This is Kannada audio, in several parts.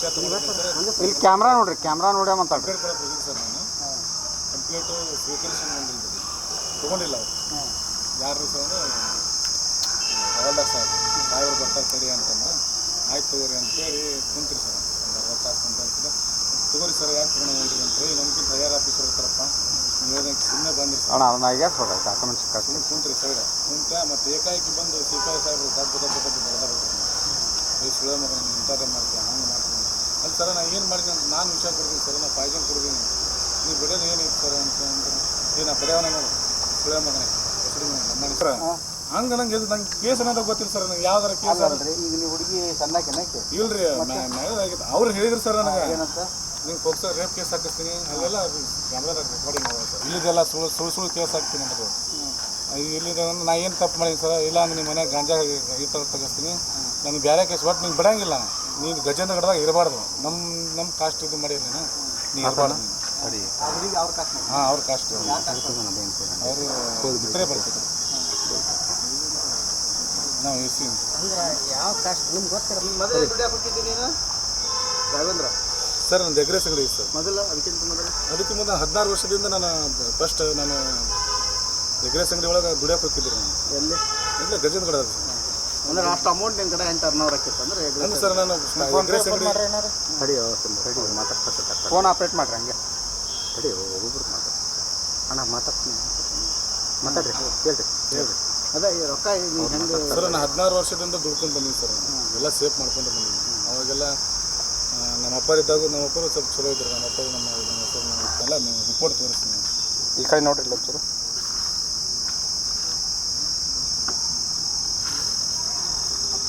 ಇಲ್ಲಿ ಕ್ಯಾಮ್ರಾ ನೋಡ್ರಿ ಕ್ಯಾಮ್ರಾ ನೋಡ್ಯ ಮಾತಾಡ್ರಿ. ಸರ್ ನಾನು. ಕಂಪ್ಲೇಂಟು ಸ್ವೀಕರಿಸನ್ ಬಂದಿಲ್ಲ ತೊಗೊಂಡಿಲ್ಲ ಅವ್ರು. ಯಾರು ಸರ್ ಹವಾಲ್ದಾರ್ ಬರ್ತಾರೆ ಸರಿ ಅಂತಂದು ಆಯ್ತು ತಗೋರಿ ಅಂತೇಳಿ ಕುಂತ್ರಿ ಸರ್ ಒಂದು ಅರವತ್ತು ತಾಸು ಅಂತ ತಗೋರಿ ಸರ್ ಯಾಕೆ ತೊಗೊಂಡು ಅಂತ ಹೇಳಿ ನಮ್ಗಿಂತ ಹೈಯರ್ ಆಫೀಸರ್ ಇರ್ತಾರಪ್ಪ ನೀವು ಸುಮ್ಮನೆ ಬಂದ್ರಿ ಸರ್. ಸುಮ್ಮನೆ ಕುಂತ್ರಿ ಸೈಡ್ ಕುಂತ ಮತ್ತು ಏಕಾಏಕಿ ಬಂದು ಸಿಪಾಯಿ ಸಾಹೇಬರು ದಬ್ಬ ದಬ್ಬ ದಬ್ಬ ಬಡ್ದಾಡ್ತಾರೆ ಈ ಸುಳ್ಳ ಮಗ ಇಂಥದ್ದೇ ಮಾಡ್ತೀನಿ ಮಾಡ್ತೀನಿ ಅಲ್ಲಿ ಸರ ನಾನು ಏನು ಮಾಡಿದೆ ಅಂತ ನಾನು ವಿಷಯ ಕೊಡ್ತೀನಿ ಸರ್ ನಾನು ಪಾಯ್ಸನ್ ಕೊಡ್ತೀನಿ. ನೀವು ಬಿಡೋದು ಏನೈತೆ ಸರ್ ಅಂತ ಏನು ನಾ ಬಡಿಯವನ ನೋಡು ಸುಳ್ಳ ಮಗನೇ ಸರ್ ಹಂಗೆ ನಂಗೆ ಇದು ನಂಗೆ ಕೇಸ್ ಅನ್ನೋದು ಗೊತ್ತಿಲ್ಲ ಸರ್ ನಂಗೆ ಯಾವ್ದಾರ ಕೇಸ್ ಅಲ್ರಿ ಈಗ ನೀವು ಹುಡುಗಿ ಸಣ್ಣಕೆನಕ್ಕೆ ಇಲ್ರಿ ಅವ್ರು ಹೇಳಿದ್ರು ಸರ್ ನನಗೆ. ಏನಂತ ನಿಂಗೆ ಸರ್ ರೇಪ್ ಕೇಸ್ ಹಾಕಿಸ್ತೀನಿ. ಅಲ್ಲೆಲ್ಲ ಕ್ಯಾಮ್ರಾದ ರೆಕಾರ್ಡಿಂಗ್ ಅದ ಸರ್. ಇಲ್ಲಿದೆಲ್ಲ ಸುಳ್ಳು ಸುಳ್ಳು ಸುಳ್ಳು ಕೇಸ್ ಹಾಕ್ತೀನಿ ಅಂತ ಇಲ್ಲಿದ ನಾ ಏನು ತಪ್ಪು ಮಾಡಿದ್ದೀನಿ ಸರ್? ಇಲ್ಲ ಅಂದ್ರೆ ನಿಮ್ಮ ಮನೆ ಗಾಂಜಾ ಈ ಥರ ತೆಗಿಸ್ತೀನಿ. ನನಗೆ ಬೇರೆ ಕೇಸ್ ಒಟ್ಟು ನಿಂಗೆ ಬಿಡಂಗಿಲ್ಲ ನೀನು. ಗಜೇಂದ್ರ ಗಡದಾಗ ಇರಬಾರ್ದು. ನಮ್ಮ ನಮ್ಮ ಕಾಸ್ಟ್ ಇದು ಮಾಡಿ ನೀನು ನೀ ಇರಬಾರ್ದು. ಸರಿ ಹಾಂ ಅವ್ರ ಕಾಸ್ಟ್ ಅವರು ಬಿಟ್ಟರೆ ಬರ್ತಿದ್ರು ನಾವು ಎಸ್ ಸಿ ಅಂದ್ರೆ ಯಾವ ಕಾಸ್ಟ್ ನಿಮ್ಗೆ ಗೊತ್ತಿರ ಮೊದಲು ನೀನು? ರಾಘವೇಂದ್ರ? ಸರ್ ನನ್ನ ಎಗ್ರೆಸ್ ಅಂಗಡಿ ಸರ್. ಮೊದಲು ಅದಕ್ಕಿಂತ ಮೊದಲು? ಅದಕ್ಕೆ ಮುಂದೆ ಹದಿನಾರು ವರ್ಷದಿಂದ ನಾನು ಫಸ್ಟ್ ನಾನು ಎಗ್ರೆಸ್ ಅಂಗಡಿ ಒಳಗೆ ದುಡಿಯೋಕೆ ಹೋಗ್ತಿದ್ದೆ ನಾನು. ಎಲ್ಲಿ? ಇಲ್ಲ ಗಜೇಂದ್ರ ಗಡ ಅಂದ್ರೆ ಅಷ್ಟು ಅಮೌಂಟ್ ನಿಮ್ಮ ಕಡೆ ಎಂಟು ಟರ್ನ್ ಆಕೈತೆ ಅಂದ್ರೆ ಅಂದ್ರೆ ಸರ್ ನಾನು ಅಂಗಡಿ ತಡಿ ಫೋನ್ ಆಪ್ರೇಟ್ ಮಾಡ್ರಿ ಹಂಗೆ ಹಡಿ ಒಬ್ಬೊಬ್ರು ಮಾತಾಡ್ತಾರೆ ಅಣ್ಣ ಮಾತಾಡ್ತೀನಿ ಮಾತಾಡ್ರಿ ಹೇಳ್ರಿ ಹೇಳ್ರಿ ಅದೇ ಈ ರೊಕ್ಕ ಈಗ ನೀವು ಹೆಂಗೆ ಸರ್ ನಾನು ಹದಿನಾರು ವರ್ಷದಿಂದ ದುಡ್ಕೊಂಡು ಬಂದೀನಿ ಸರ್ ಎಲ್ಲ ಸೇಫ್ ಮಾಡ್ಕೊಂಡು ಬಂದೀನಿ ಅವಾಗೆಲ್ಲ ನಮ್ಮ ಅಪ್ಪರಿದ್ದಾಗ ನಮ್ಮ ಅಪ್ಪರು ಸ್ವಲ್ಪ ಚಲೋ ಇದ್ರು ನಮ್ಮ ಅಪ್ಪ ನಮ್ಮ ಎಲ್ಲ ರಿಪೋರ್ಟ್ ತೋರಿಸ್ತೀನಿ. ಈ ಕಡೆ ನೋಡ್ರಿ ಒಂಚೂರು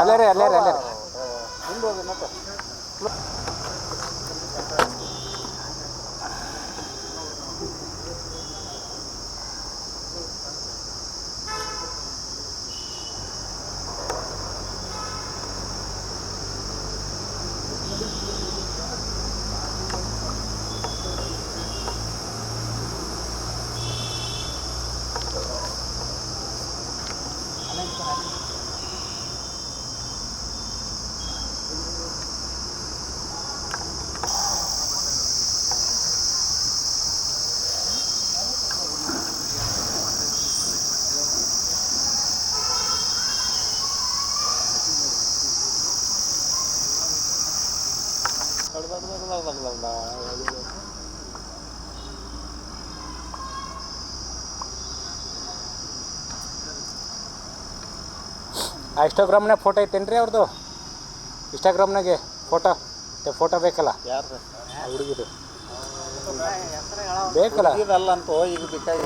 ಅಲ್ಲೇ ರೀ ಅಲ್ಲೇ ರೀ ಅಲ್ಲೇ ರೀ ಮುಂದೆ ಹೋಗಿ ಮತ್ತೆ ಇನ್ಸ್ಟಾಗ್ರಾಮ್ನಾಗ ಫೋಟೋ ಐತೇನ್ರಿ ಅವ್ರದ್ದು ಇನ್ಸ್ಟಾಗ್ರಾಮ್ನಾಗೆ ಫೋಟೋ ಫೋಟೋ ಬೇಕಲ್ಲ ಯಾರು ಹುಡುಗಿದು ಬೇಕಲ್ಲ ಇದಲ್ಲ ಅಂತೂ ಈಗ ಬೇಕಾಗಿ